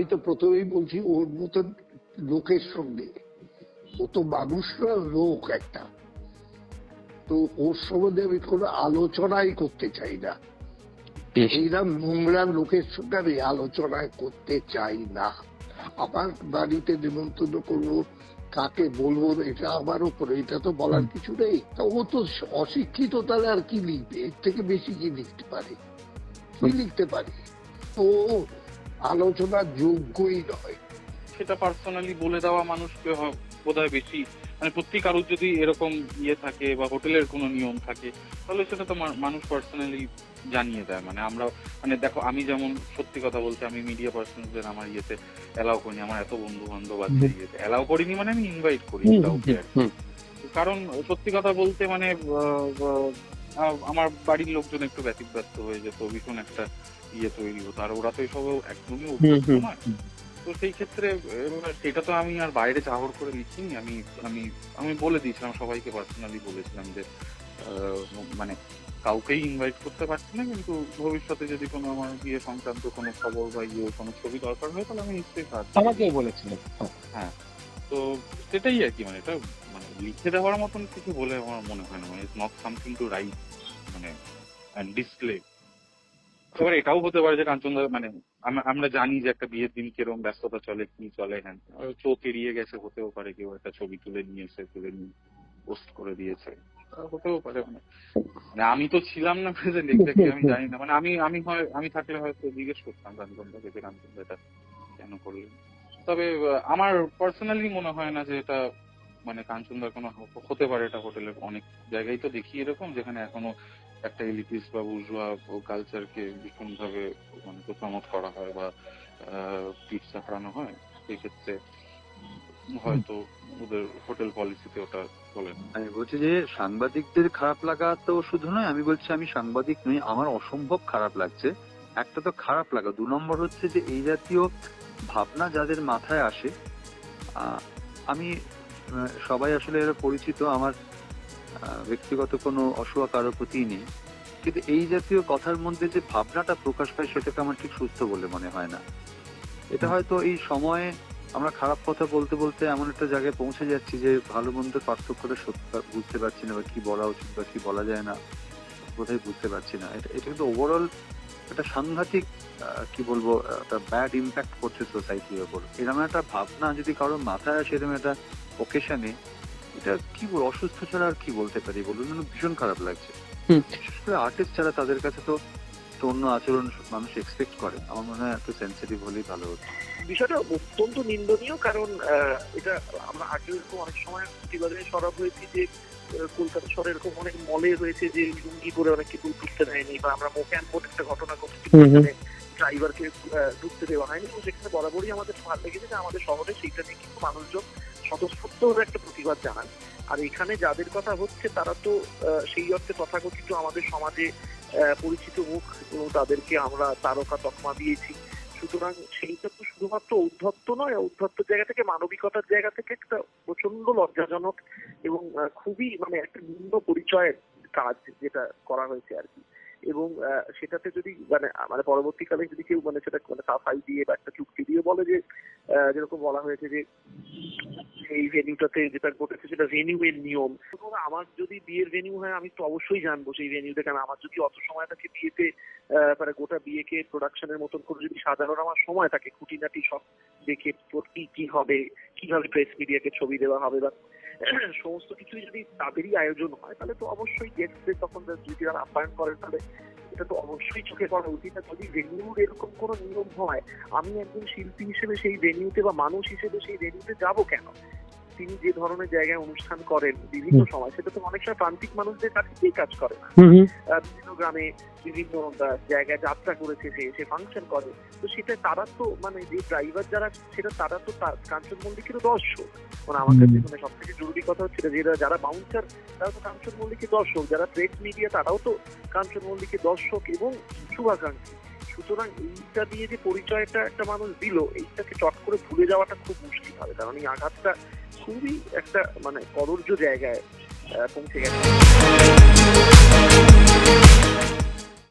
না আমি তো প্রথমেই বলছি ওর মতন লোকের সঙ্গে। ও তো মানুষরা লোক একটা। তো ওর সম্বন্ধে আমি কোনো আলোচনাই করতে চাই না। এইরকম নোংরা লোকের সঙ্গে আমি আলোচনায় করতে চাই না। আমার বাড়িতে নিমন্ত্রণ করব কাকে বলব এটা আমার উপরে এটা তো বলার কিছু নেই। তা ও তো অশিক্ষিত তাহলে আর কি লিখবে? এর থেকে বেশি কি লিখতে পারে? কি লিখতে পারে? তো আলোচনার যোগ্যই নয়। সেটা পার্সোনালি বলে দেওয়া মানুষকে বোধ হয় বেশি। মানে প্রত্যেক কারোর যদি এরকম ইয়ে থাকে বা হোটেলের কোনো নিয়ম থাকে তাহলে সেটা তো মানুষ পার্সোনালি জানিয়ে দেয়। মানে আমরা মানে দেখো আমি যেমন সত্যি কথা বলতে আমি মিডিয়া পার্সনদের আমার ইয়েতে অ্যালাউ করিনি আমার এত বন্ধু বান্ধব আছে ইয়েতে অ্যালাউ করিনি মানে আমি ইনভাইট করি। কারণ সত্যি কথা বলতে মানে আমার বাড়ির লোকজন একটু ব্যতিব্যস্ত হয়ে যেত ভীষণ একটা ইয়ে তৈরি হতো আর ওরা তো এসব একদমই তো সেই ক্ষেত্রে সেটা তো আমি আর বাইরে চাহর করে লিখিনি আমি আমি আমি বলে দিয়েছিলাম সবাইকে পার্সোনালি বলেছিলাম যে মানে কাউকেই ইনভাইট করতে পারছি না কিন্তু ভবিষ্যতে যদি কোনো আমার বিয়ে সংক্রান্ত কোনো খবর বা ইয়ে কোনো ছবি দরকার হয় তাহলে আমি নিশ্চয়ই সাহায্য। আমাকেও বলেছিলেন তো সেটাই আর কি মানে এটা মানে লিখে দেওয়ার মতন কিছু বলে আমার মনে হয় না মানে it's not something to write মানে ডিসপ্লে এবার এটাও হতে পারে যে কাঞ্চনদা মানে আমরা জানি যে একটা বিয়ের দিন কীরকম ব্যস্ততা চলে, কি চলে হ্যাঁ। চোখ এড়িয়ে গেছে, হতেও পারে কেউ একটা ছবি তুলে নিয়ে এসে, তুলে নিয়ে পোস্ট করে দিয়েছে। হতেও পারে মানে মানে আমি তো ছিলাম না প্রেজেন্ট এক্স্যাক্টলি আমি জানি না। মানে আমি আমি হয়, আমি থাকলে হয়তো জিজ্ঞেস করতাম কাঞ্চনদাকে যে কাঞ্চনদা এটা কেন করলেন তবে আমার পার্সোনালি মনে হয় না যে এটা মানে কাঞ্চনদার কোনো হতে পারে এটা হোটেলের অনেক জায়গায় তো দেখি এরকম, যেখানে এখনও একটা এলিটিস বা বুর্জোয়া কালচারকে ভীষণ ভাবে মানে প্রমোট করা হয় বা পিঠ চাপড়ানো হয় সেই ক্ষেত্রে হয়তো ওদের হোটেল পলিসিতে ওটা চলে আমি বলছি যে সাংবাদিকদের খারাপ লাগা তো শুধু নয়, আমি বলছি আমি সাংবাদিক নই, আমার অসম্ভব খারাপ লাগছে। একটা তো খারাপ লাগা, দু নম্বর হচ্ছে যে এই জাতীয় ভাবনা যাদের মাথায় আসে আমি সবাই আসলে এরা পরিচিত, আমার ব্যক্তিগত কোনো অসুয়া কারোর প্রতি নেই। কিন্তু এই জাতীয় কথার মধ্যে যে ভাবনাটা প্রকাশ পায় সেটাকে আমার ঠিক সুস্থ বলে মনে হয় না। এটা হয়তো এই সময়ে আমরা খারাপ কথা বলতে বলতে এমন একটা জায়গায় পৌঁছে যাচ্ছি যে ভালো মন্দের পার্থক্যটা সত্যি বুঝতে পারছি না বা কি বলা উচিত বা কি বলা যায় না কোথায় বুঝতে পারছি না। এটা এটা কিন্তু ওভারঅল একটা সাংঘাতিক কি বলব একটা ব্যাড ইম্প্যাক্ট করছে সোসাইটির ওপর এরকম একটা ভাবনা যদি কারোর মাথায় আসে এরকম একটা ওকেশনে এটা কি বল অসুস্থ ছাড়া আর কি বলতে পারি? বলুন ভীষণ খারাপ লাগছে। বিশেষ করে আর্টিস্ট ছাড়া তাদের কাছে তো তো অন্য আচরণ মানুষ এক্সপেক্ট করে। আমার মনে হয় এত সেন্সিটিভ হলেই ভালো হতো। বিষয়টা অত্যন্ত নিন্দনীয় কারণ এটা আমরা আগে এরকম অনেক সময় প্রতিবাদে সরব হয়েছি যে কলকাতা শহরে এরকম অনেক মলে হয়েছে যে লুঙ্গি পরে অনেককে দূর ঢুকতে দেয়নি বা আমরা মুখে আনবোর্ড একটা ঘটনা ঘটেছে। ড্রাইভারকে ঢুকতে দেওয়া হয়নি। এবং সেখানে বরাবরই আমাদের ভালো লেগেছে যে আমাদের শহরে সেইটা নিয়ে কিন্তু মানুষজন স্বতঃস্ফূর্তভাবে একটা প্রতিবাদ জানান। আর এখানে যাদের কথা হচ্ছে, তারা তো সেই অর্থে তথাকথিত আমাদের সমাজে পরিচিত মুখ এবং তাদেরকে আমরা তারকা তকমা দিয়েছি। সুতরাং সেইটা তো শুধুমাত্র ঔদ্ধত্য নয় ঔদ্ধত্য জায়গা থেকে, মানবিকতার জায়গা থেকে একটা প্রচণ্ড লজ্জাজনক এবং খুবই মানে একটা নিম্ন পরিচয়ের কাজ যেটা করা হয়েছে আর কি। এবং সেটাতে যদি মানে মানে পরবর্তীকালে যদি কেউ মানে সেটা মানে সাফাই দিয়ে বা একটা চুক্তি দিয়ে বলে যে যেরকম বলা হয়েছে যে, এই ভেনিউটাতে যেটা ঘটেছে সেটা ভেনিউ এর নিয়ম আমার যদি বিয়ের ভেনিউ হয়, আমি তো অবশ্যই জানব সেই ভেনিউতে কারণ আমার যদি অত সময় থাকে বিয়েতে মানে গোটা বিয়েকে প্রোডাকশনের মতন করে যদি সাজানোর আমার সময় থাকে, খুঁটিনাটি সব দেখে কি কি হবে, কীভাবে প্রেস মিডিয়াকে ছবি দেওয়া হবে বা সমস্ত কিছুই যদি তাদেরই আয়োজন হয়, তাহলে তো অবশ্যই গেস্টদের তখন যদি তারা আপ্যায়ন করেন, তাহলে এটা তো অবশ্যই চোখে পড়া উচিত। না যদি ভেনিউর এরকম কোনো নিয়ম হয়, আমি একজন শিল্পী হিসেবে সেই ভেনিউতে বা মানুষ হিসেবে সেই ভেনিউতে যাব কেন? তিনি যে ধরনের জায়গায় অনুষ্ঠান করেন বিভিন্ন সময় সেটা তো অনেক সময় প্রান্তিক মানুষদের কাছে কেই কাজ করে না। বিভিন্ন গ্রামে বিভিন্ন জায়গায় যাত্রা করেছে সে সে ফাংশন করে। তো সেটা তারা তো মানে যে ড্রাইভার যারা সেটা তারা তো কাঞ্চন মল্লিকেরও দর্শক। মানে আমার কাছে মানে সব থেকে জরুরি কথা হচ্ছে যে যারা- যারা বাউন্সার তারা তো কাঞ্চন মল্লিকের দর্শক। যারা প্রেস মিডিয়া তারাও তো কাঞ্চন মল্লিকের দর্শক এবং শুভাকাঙ্ক্ষী। সুতরাং এইটা দিয়ে যে পরিচয়টা একটা মানুষ দিল এইটাকে চট করে ভুলে যাওয়াটা খুব মুশকিল হবে, কারণ এই আঘাতটা খুবই একটা মানে করর্য জায়গায় পৌঁছে গেছে।